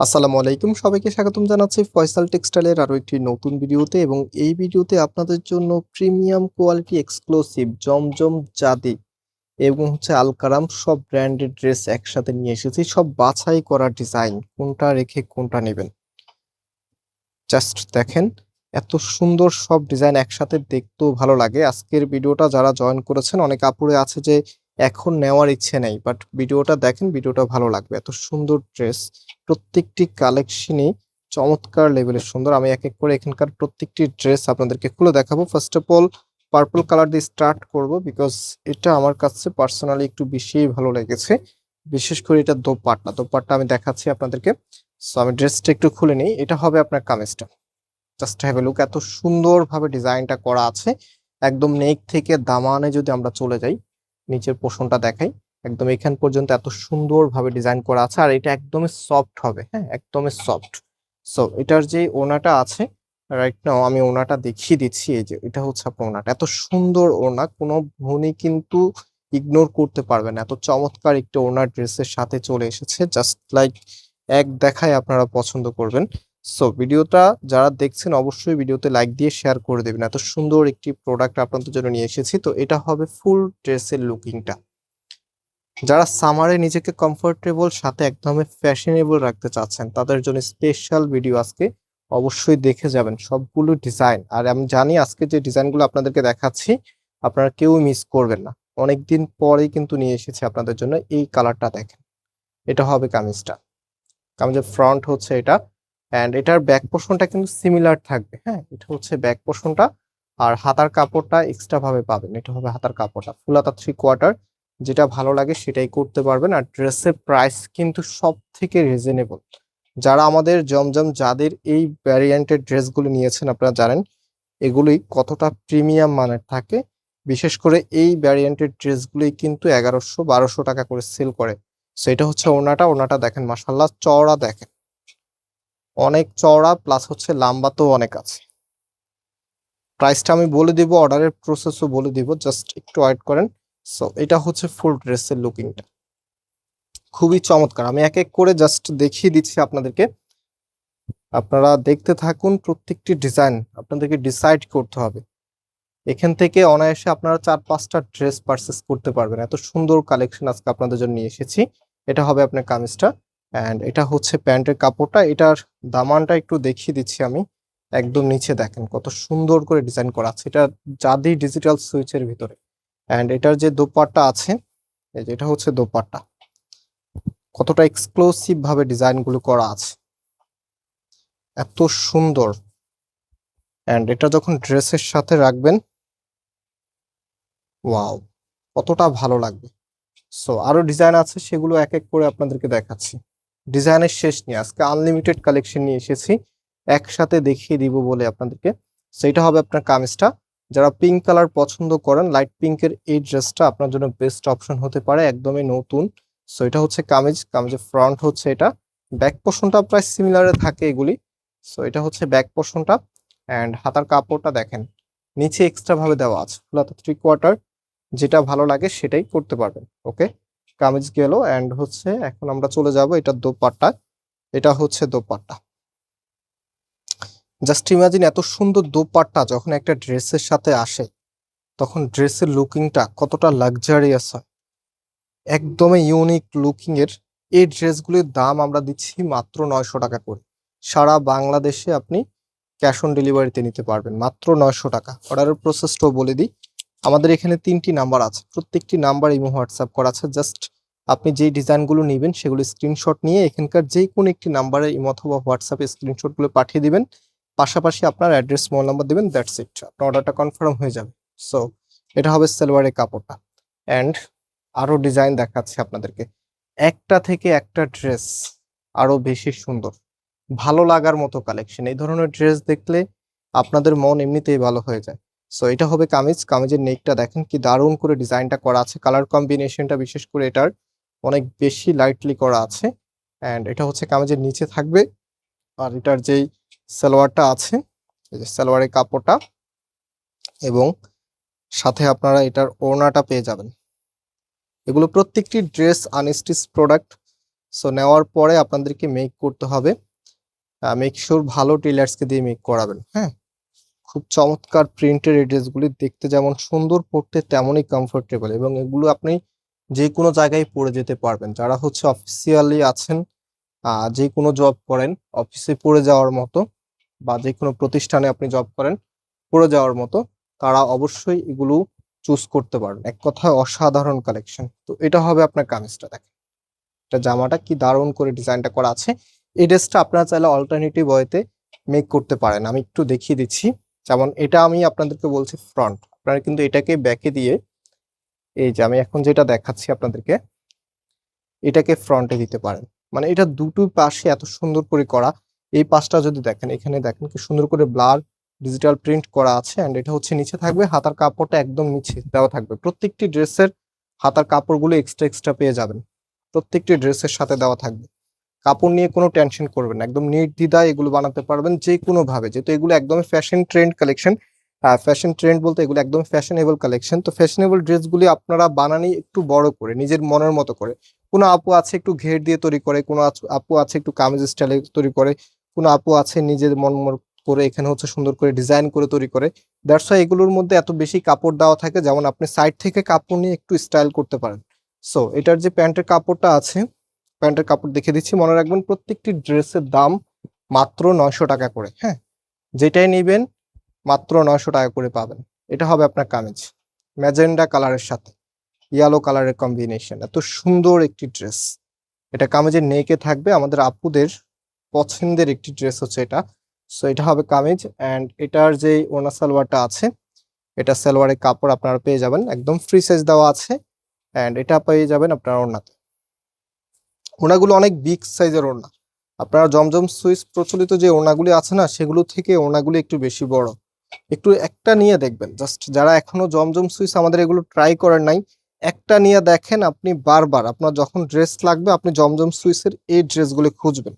আসসালামু আলাইকুম। সবাইকে স্বাগতম জানাচ্ছি ফয়সাল টেক্সটাইলের আরও একটি নতুন ভিডিওতে এবং এই ভিডিওতে আপনাদের জন্য প্রিমিয়াম কোয়ালিটি এক্সক্লুসিভ জমজম জাদি এবং হচ্ছে আলকারাম সব ব্র্যান্ডেড ড্রেস একসাথে নিয়ে এসেছি। সব বাছাই করা ডিজাইন, কোনটা রেখে কোনটা নেবেন। জাস্ট দেখেন, এত সুন্দর সব ডিজাইন একসাথে দেখতেও ভালো লাগে। আজকের ভিডিওটা যারা জয়েন করেছেন, অনেক আপুরে আছে যে এখন নেওয়ার ইচ্ছে নেই বাট ভিডিওটা দেখেন, ভিডিওটা ভালো লাগবে। এত সুন্দর ড্রেস প্রত্যেকটি কালেকশনই চমৎকার লেভেলের সুন্দর। আমি এক এক করে এখানকার প্রত্যেকটি ড্রেস আপনাদেরকে খুলে দেখাবো। First of all purple colour দিয়ে স্টার্ট করব বিকজ এটা আমার কাছে পার্সোনালি একটু বেশিই ভালো লেগেছে। বিশেষ করে এটা দোপাট্টা। দোপাট্টা আমি দেখাচ্ছি আপনাদেরকে। সো আমি ড্রেসটা একটু খুলে নিই। এটা হবে আপনার কামিজটা। জাস্ট হ্যাভ এ লুক এত সুন্দরভাবে ডিজাইনটা করা আছে। একদম নেক থেকে দামানে যদি আমরা চলে যাই নিচের পোষণটা দেখাই। একদম এখান পর্যন্ত এত সুন্দরভাবে ডিজাইন করা আছে আর এটা একদমই সফট হবে হ্যাঁ? একদমই সফট সো এটার যে ওনাটা আছে রাইট নাও আমি ওনাটা দেখিয়ে দিচ্ছি, এই যে এটা হচ্ছে আপনার ওনাটা। এত সুন্দর ওনা, কোনো ভুনি কিন্তু ইগনোর করতে পারবে না। এত চমৎকার একটা ওনার ড্রেসের সাথে চলে এসেছে। জাস্ট লাইক এক দেখায় আপনারা পছন্দ করবেন। সো ভিডিওটা যারা দেখছেন, অবশ্যই ভিডিওতে লাইক দিয়ে শেয়ার করে দেবেন। এত সুন্দর একটি প্রোডাক্ট আপনাদের জন্য নিয়ে এসেছি। তো এটা হবে ফুল ড্রেসের লুকিংটা যারা সামারে নিজেকে কমফোর্টেবল সাথে একদমই ফ্যাশনেবল রাখতে চাচ্ছেন, তাদের জন্য স্পেশাল ভিডিও আজকে অবশ্যই দেখে যাবেন। সবগুলো ডিজাইন আর আমি জানি আজকে যে ডিজাইনগুলো আপনাদেরকে দেখাচ্ছি, আপনারা কেউ মিস করবেন না। অনেকদিন পরেই কিন্তু নিয়ে এসেছি আপনাদের জন্য। এই কালারটা দেখেন। এটা হবে কামিজটা। কামিজের ফ্রন্ট হচ্ছে এটা। অ্যান্ড এটার ব্যাক পোর্শনটা কিন্তু সিমিলার থাকবে হ্যাঁ? এটা হচ্ছে ব্যাক পোর্শনটা আর হাতার কাপড়টা এক্সট্রা ভাবে পাবেন। এটা হবে হাতার কাপড়টা ফুল হাতা থ্রি কোয়ার্টার যেটা ভালো লাগে সেটাই করতে পারবেন। আর ড্রেসের প্রাইস কিন্তু সব থেকে রিজনেবল যারা আমাদের জমজম যাদের এই ভ্যারিয়েন্টের ড্রেসগুলো নিয়েছেন আপনারা জানেন এগুলি কতটা প্রিমিয়াম মানের থাকে। বিশেষ করে এই ভ্যারিয়েন্টের ড্রেসগুলি কিন্তু এগারোশো বারোশো টাকা করে সেল করে। সেটা হচ্ছে ওনাটা ওনাটা দেখেন মাসাল্লাহ চওড়া দেখেন। অনেক চওড়া প্লাস হচ্ছে লাম্বা তো অনেক আছে। প্রাইসটা আমি বলে দিব অর্ডারের প্রসেসও বলে দিব জাস্ট একটু ওয়েট করেন। সো এটা হচ্ছে ফুল ড্রেসের লুকিংটা খুবই চমৎকার। আমি এক এক করে জাস্ট দেখিয়ে দিচ্ছি আপনাদেরকে। আপনারা দেখতে থাকুন, প্রত্যেকটি ডিজাইন আপনাদেরকে ডিসাইড করতে হবে। এখান থেকে অনায়াসে আপনারা চার পাঁচটা ড্রেস পারচেস করতে পারবেন। এত সুন্দর কালেকশন আজকে আপনাদের জন্য নিয়ে এসেছি। এটা হবে আপনার কামিজটা। অ্যান্ড এটা হচ্ছে প্যান্টের কাপড়টা, এটার দামানটা একটু দেখিয়ে দিচ্ছি আমি। একদম নিচে দেখেন কত সুন্দর করে ডিজাইন করা আছে। এটা জাদি ডিজিটাল সুইচের ভিতরে। অ্যান্ড এটার যে দোপাট্টা আছে, এই যে এটা হচ্ছে দোপাট্টা। কতটা এক্সক্লুসিভ ভাবে ডিজাইনগুলো করা আছে। এত সুন্দর। অ্যান্ড এটা যখন ড্রেসের সাথে রাখবেন, ওয়াও, কতটা ভালো লাগবে। সো আরও ডিজাইন আছে, সেগুলো এক এক করে আপনাদেরকে দেখাচ্ছি। ডিজাইনের শেষ নিয়ে আজকে আনলিমিটেড কালেকশন নিয়ে এসেছি। একসাথে দেখিয়ে দিব বলে আপনাদেরকে। সেটা হবে আপনার কামিজটা। যারা পিঙ্ক কালার পছন্দ করেন লাইট পিঙ্কের এই ড্রেসটা আপনার জন্য বেস্ট অপশন হতে পারে, একদমই নতুন। সো এটা হচ্ছে কামিজ। কামিজের ফ্রন্ট হচ্ছে এটা। ব্যাক পোর্শনটা প্রায় সিমিলারে থাকে এগুলি। সো এটা হচ্ছে ব্যাক পোর্শনটা অ্যান্ড হাতার কাপড়টা দেখেন, নিচে এক্সট্রা ভাবে দেওয়া আছে। ফুলাতা থ্রি কোয়ার্টার যেটা ভালো লাগে সেটাই করতে পারবেন। ওকে কামিজ গেল অ্যান্ড হচ্ছে এখন আমরা চলে যাব এটা দোপাট্টা। এটা হচ্ছে দোপাট্টা। জাস্ট ইমাজিন এত সুন্দর দোপাট্টা যখন একটা ড্রেসের সাথে আসে, তখন ড্রেসের লুকিংটা কতটা লাক্সারিয়াস হয়। একদমই ইউনিক লুকিং এর এই ড্রেসগুলির দাম আমরা দিচ্ছি মাত্র নয়শো টাকা করে। সারা বাংলাদেশে আপনি ক্যাশ অন ডেলিভারিতে নিতে পারবেন, মাত্র নয়শো টাকা। অর্ডারের প্রসেসটাও বলে দিই। আমাদের এখানে তিনটি নাম্বার আছে। প্রত্যেকটি নাম্বার ইমো হোয়াটসঅ্যাপ করা আছে। জাস্ট আপনি যেই ডিজাইনগুলো নেবেন সেগুলো স্ক্রিনশট নিয়ে এখানকার যে কোনো একটি নাম্বারে ইমো অথবা হোয়াটসঅ্যাপে স্ক্রিনশটগুলো পাঠিয়ে দিবেন। পাশাপাশি আপনার অ্যাড্রেস মোবাইল নাম্বার দিবেন দ্যাটস ইট আপনার অর্ডারটা কনফার্ম হয়ে যাবে। সো এটা হবে সেলভারের কাপড়টা। অ্যান্ড আরও ডিজাইন দেখাচ্ছি আপনাদেরকে। একটা থেকে একটা ড্রেস আরও বেশি সুন্দর। ভালো লাগার মতো কালেকশন এই ধরনের ড্রেস দেখলে আপনাদের মন এমনিতেই ভালো হয়ে যায়। সো এটা হবে কামিজ। কামিজের নেকটা দেখেন কি দারুণ করে ডিজাইনটা করা আছে। কালার কম্বিনেশনটা বিশেষ করে এটার অনেক বেশি লাইটলি করা আছে। অ্যান্ড এটা হচ্ছে কামিজের নিচে থাকবে। আর এটার যেই সালোয়ারটা আছে, এই যে সালোয়ারের কাপড়টা এবং সাথে আপনারা এটার ওড়নাটা পেয়ে যাবেন। এগুলো প্রত্যেকটি ড্রেস আনস্টিচ প্রোডাক্ট সো নেওয়ার পরে আপনাদেরকে মেক করতে হবে। মেক শিওর ভালো টেলার্সকে দিয়ে মেক করাবেন। হ্যাঁ? খুব চমৎকার প্রিন্টের এই ড্রেসগুলি দেখতে যেমন সুন্দর পড়তে তেমনই কমফোর্টেবল এবং এগুলো আপনি যে কোনো জায়গায় পরে যেতে পারবেন। যারা হচ্ছে অফিসিয়ালি আছেন যে কোনো জব করেন অফিসে পড়ে যাওয়ার মতো বা যে কোনো প্রতিষ্ঠানে আপনি জব করেন, পড়ে যাওয়ার মতো, তারা অবশ্যই এগুলো চুজ করতে পারেন এক কথায় অসাধারণ কালেকশন তো এটা হবে আপনার কামিজটা, দেখেন। এটা জামাটা কি দারুণ করে ডিজাইনটা করা আছে। এই ড্রেসটা আপনারা চাইলে অল্টারনেটিভ ওয়েতে মেক করতে পারেন। আমি একটু দেখিয়ে দিচ্ছি। যেমন এটা আমি আপনাদেরকে বলছি ফ্রন্ট আপনারা কিন্তু এটাকে ব্যাকে দিয়ে এই যে আমি এখন যেটা দেখাচ্ছি আপনাদেরকে, এটাকে ফ্রন্টে দিতে পারেন। মানে এটা দুটো পাশে এত সুন্দর করে করা। এই পাশটা যদি দেখেন, এখানে দেখেন কি সুন্দর করে ব্লার ডিজিটাল প্রিন্ট করা আছে এন্ড এটা হচ্ছে নিচে থাকবে, হাতার কাপড়টা একদম নিচে দেওয়া থাকবে। প্রত্যেকটি ড্রেসের হাতার কাপড়গুলো এক্সট্রা এক্সট্রা পেয়ে যাবেন। প্রত্যেকটি ড্রেসের সাথে দেওয়া থাকবে। কাপড় নিয়ে কোনো টেনশন করবেন না। একদম নির্দ্বিধায় এগুলো বানাতে পারবেন যে কোনো ভাবে যেহেতু এগুলো একদম fashion trend collection fashion trend বলতে এগুলো একদম ফ্যাশনেবল কালেকশন তো ফ্যাশনেবল ড্রেসগুলি আপনারা বানানি একটু বড় করে, নিজের মনের মতো করে। কোনো আপু আছে একটু ঘের দিয়ে তৈরি করে, কোনো আপু আছে একটু কামিজ স্টাইলে তৈরি করে, কোনো আপু আছে নিজের মন করে এখানে হচ্ছে সুন্দর করে ডিজাইন করে তৈরি করে। দ্যাটস ওয়াই এগুলোর মধ্যে এত বেশি কাপড় দেওয়া থাকে, যেমন আপনি সাইড থেকে কাপড় নিয়ে একটু স্টাইল করতে পারেন। সো এটার যে প্যান্টের কাপড়টা আছে প্যান্টের কাপড় দেখে দিচ্ছি। মনে রাখবেন প্রত্যেকটি ড্রেসের দাম মাত্র নয়শো টাকা করে হ্যাঁ? যেটাই নেবেন মাত্র নয়শো টাকা করে পাবেন। এটা হবে আপনার কামিজ, ম্যাজেন্ডা কালারের সাথে ইয়েলো কালারের কম্বিনেশন এত সুন্দর একটি ড্রেস। এটা কামিজের নেকে থাকবে, আমাদের আপুদের পছন্দের একটি ড্রেস হচ্ছে এটা। সো এটা হবে কামিজ অ্যান্ড এটার যে ওনা সালোয়ারটা আছে, এটা সালোয়ারের কাপড় আপনারা পেয়ে যাবেন। একদম ফ্রি সাইজ দেওয়া আছে অ্যান্ড এটা পেয়ে যাবেন আপনার ওড়নাতে। ওড়নাগুলো অনেক বিগ সাইজের ওড়না। আপনারা জমজম সুইচ প্রচলিত যে ওড়নাগুলি আছে না, সেগুলো থেকে ওনাগুলি একটু বেশি বড়। একটু একটা নিয়ে দেখবেন। জাস্ট যারা এখনও জমজম সুইচ আমাদের এগুলো ট্রাই করেন নাই, একটা নিয়ে দেখেন আপনি বারবার। আপনার যখন ড্রেস লাগবে, আপনি জমজম সুইসের এই ড্রেসগুলো খুঁজবেন।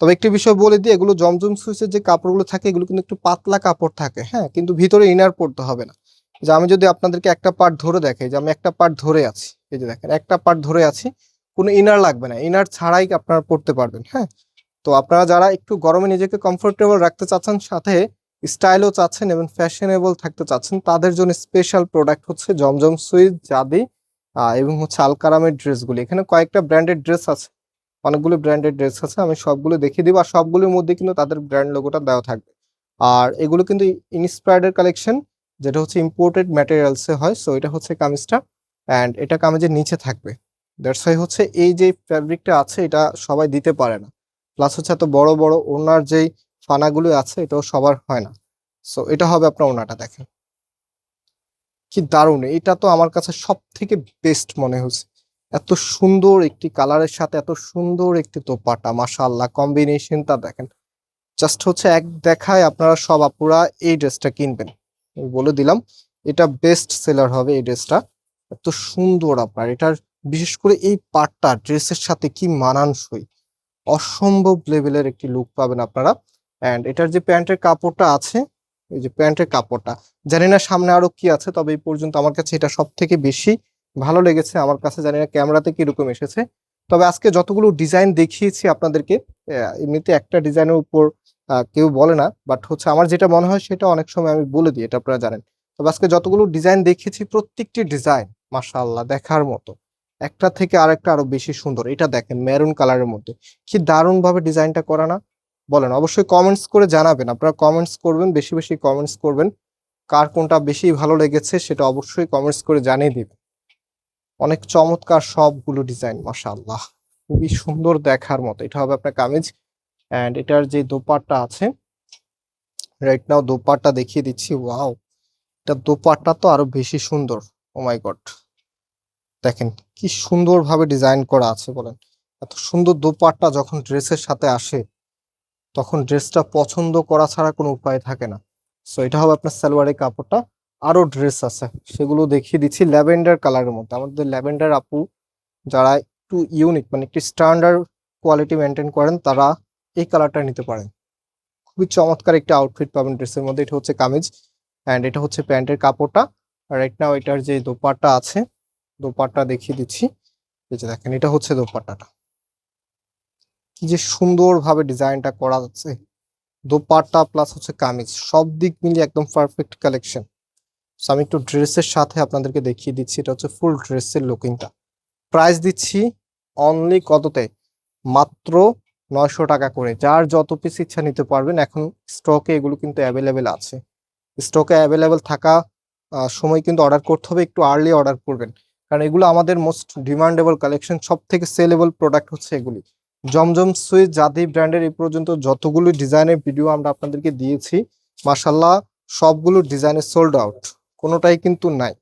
তবে একটি বিষয় বলে দিই, এগুলো জমজম সুইচের যে কাপড়গুলো থাকে, এগুলো কিন্তু একটু পাতলা কাপড় থাকে হ্যাঁ? কিন্তু ভিতরে ইনার পড়তে হবে না। যে আমি যদি আপনাদেরকে একটা পার্ট ধরে দেখাই, যে আমি একটা পার্ট ধরে আছি, এই যে দেখেন, একটা পার্ট ধরে আছি কোনো ইনার লাগবে না। ইনার ছাড়াই আপনারা পড়তে পারবেন হ্যাঁ? তো আপনারা যারা একটু গরমে নিজেকে কমফোর্টেবল রাখতে চাচ্ছেন, সাথে স্টাইলও চাচ্ছেন এবং ফ্যাশনেবল থাকতে চাচ্ছেন, তাদের জন্য স্পেশাল প্রোডাক্ট হচ্ছে জমজম সুইচ জাদি এবং হচ্ছে আলকারামের ড্রেসগুলি এখানে কয়েকটা ব্র্যান্ডেড ড্রেস আছে। অনেকগুলো ব্র্যান্ডেড ড্রেস আছে, আমি সবগুলো দেখিয়ে দিব। আর সবগুলোর মধ্যে কিন্তু তাদের ব্র্যান্ড লোগোটা দেওয়া থাকবে। আর এগুলো কিন্তু ইনস্পায়ার্ডের কালেকশন যেটা হচ্ছে ইম্পোর্টেড ম্যাটেরিয়ালসে হয়। সো এটা হচ্ছে কামিজটা অ্যান্ড এটা কামিজের নিচে থাকবে। দ্যাটস ওয়াই হচ্ছে এই যে ফ্যাব্রিকটা আছে, এটা সবাই দিতে পারে না। প্লাস হচ্ছে এত বড় বড় ওনার যেই ফানাগুলো আছে, এটাও সবার হয় না। সো এটা হবে আপনার ওনাটা দেখেন। কি দারুণ! এটা তো আমার কাছে সব থেকে বেস্ট মনে হচ্ছে। এত সুন্দর একটি কালারের সাথে, এত সুন্দর একটি তোপাটা দোপাটা মাশাআল্লাহ কম্বিনেশনটা দেখেন। জাস্ট হচ্ছে এক দেখায় আপনারা সব আপুরা এই ড্রেসটা কিনবেন। বলে দিলাম, এটা বেস্ট সেলার হবে এই ড্রেসটা এত সুন্দর আপনার, এটার বিশেষ করে এই পার্টটা ড্রেসের সাথে কি মানানসই? অসম্ভব লেভেলের একটি লুক পাবেন আপনারা। অ্যান্ড এটার যে প্যান্টের কাপড়টা আছে, এই যে প্যান্টের কাপড়টা, জানি না সামনে আরও কি আছে, তবে এই পর্যন্ত আমার কাছে এটা সব থেকে বেশি ভালো লেগেছে। আমার কাছে জানি না ক্যামেরাতে কীরকম এসেছে। তবে আজকে যতগুলো ডিজাইন দেখিয়েছি আপনাদেরকে এমনিতে একটা ডিজাইনের উপর কেউ বলে না বাট হচ্ছে আমার যেটা মনে হয় সেটা অনেক সময় আমি বলে দিই, এটা আপনারা জানেন। তবে আজকে যতগুলো ডিজাইন দেখিয়েছি, প্রত্যেকটি ডিজাইন, মাশাআল্লাহ, দেখার মতো। একটা থেকে আরেকটা আরও বেশি সুন্দর। এটা দেখেন মেরুন কালারের মধ্যে। কি দারুণ ভাবে ডিজাইনটা করা না? বলেন, অবশ্যই কমেন্টস করে জানাবেন। আপনারা কমেন্টস করবেন, বেশি বেশি কমেন্টস করবেন। কার কোনটা বেশি ভালো লেগেছে সেটা অবশ্যই কমেন্টস করে জানিয়ে দিবেন। অনেক চমৎকার সবগুলো ডিজাইন, মাশাআল্লাহ। খুবই সুন্দর দেখার মতো। এটা হবে আপনার কামিজ অ্যান্ড এটার যে দোপাট্টা আছে রাইট নাও দোপাট্টা দেখিয়ে দিচ্ছি। ওয়াও এটা দোপাট্টা তো আরও বেশি সুন্দর। ও মাই গড দেখেন কি সুন্দর ভাবে ডিজাইন করা আছে বলেন। এত সুন্দর দোপাট্টা যখন ড্রেসের সাথে আসে, তখন ড্রেসটা পছন্দ করা ছাড়া কোনো উপায় থাকে না। সো এটা হবে আপনার সালোয়ারের কাপড়টা। আরও ড্রেস আছে, সেগুলো দেখিয়ে দিচ্ছি ল্যাভেন্ডার কালারের মধ্যে। আমাদের ল্যাভেন্ডার আপু যারা একটু ইউনিক মানে একটি স্ট্যান্ডার্ড কোয়ালিটি মেনটেন করেন, তারা এই কালারটা নিতে পারেন। খুবই চমৎকার একটা আউটফিট পাবেন ড্রেসের মধ্যে। এটা হচ্ছে কামিজ অ্যান্ড এটা হচ্ছে প্যান্টের কাপড়টা। রাইট নাও এটার যে দোপাট্টা আছে দোপাট্টা দেখিয়ে দিচ্ছি। এই যে দেখেন, এটা হচ্ছে দোপাট্টাটা। কি যে সুন্দরভাবে ডিজাইনটা করা যাচ্ছে। দোপাট্টা প্লাস হচ্ছে কামিজ, সব দিক মিলিয়ে একদম পারফেক্ট কালেকশন সো আমি একটু ড্রেসের সাথে আপনাদেরকে দেখিয়ে দিচ্ছি, এটা হচ্ছে ফুল ড্রেসের লুকিংটা প্রাইস দিচ্ছি অনলি কততে? মাত্র নয়শো টাকা করে। যার যত পিস ইচ্ছা নিতে পারবেন, এখন স্টকে এগুলো কিন্তু অ্যাভেলেবেল আছে। স্টকে অ্যাভেলেবেল থাকা সময় কিন্তু অর্ডার করতে হবে, একটু আর্লি অর্ডার করবেন। কারণ এগুলো আমাদের মোস্ট ডিমান্ডেবল কালেকশন সব থেকে সেলেবল প্রোডাক্ট হচ্ছে এগুলি। জমজম সুইচ জাদি ব্র্যান্ডের এই পর্যন্ত যতগুলো ডিজাইনের ভিডিও আমরা আপনাদেরকে দিয়েছি মাসাল্লাহ সবগুলো ডিজাইনের সোল্ড আউট কোনোটাই কিন্তু নাই।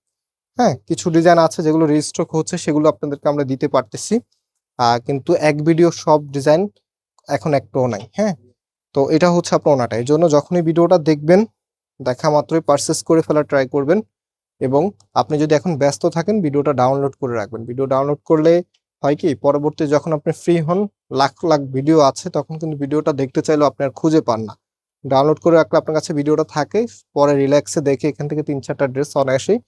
হ্যাঁ কিছু ডিজাইন আছে যেগুলো রিস্টক হচ্ছে, সেগুলো আপনাদেরকে আমরা দিতে পারতেছি। কিন্তু এক ভিডিও সব ডিজাইন এখন একটাও নাই হ্যাঁ। তো এটা হচ্ছে আপনার ওনাটা। এই জন্য যখনই ভিডিওটা দেখবেন, দেখা মাত্রই পারচেস করে ফেলার ট্রাই করবেন। এবং আপনি যদি এখন ব্যস্ত থাকেন, ভিডিওটা ডাউনলোড করে রাখবেন। ভিডিও ডাউনলোড করলে হয় কি, পরবর্তী যখন আপনি ফ্রি হন, লাখ লাখ ভিডিও আছে, তখন কিন্তু ভিডিওটা দেখতে চাইলেও আপনি আর খুঁজে পান না। ডাউনলোড করে রাখলে আপনার কাছে ভিডিওটা থাকে, পরে রিল্যাক্সে দেখে এখান থেকে তিন চারটা ড্রেস অনায়াসেই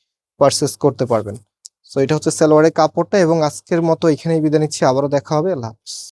পারচেস করতে পারবেন। সো এটা হচ্ছে সালোয়ারের কাপড়টা এবং আজকের মতো এখানেই বিদায় নিচ্ছি। আবারও দেখা হবে। আল্লাহ হাফিজ।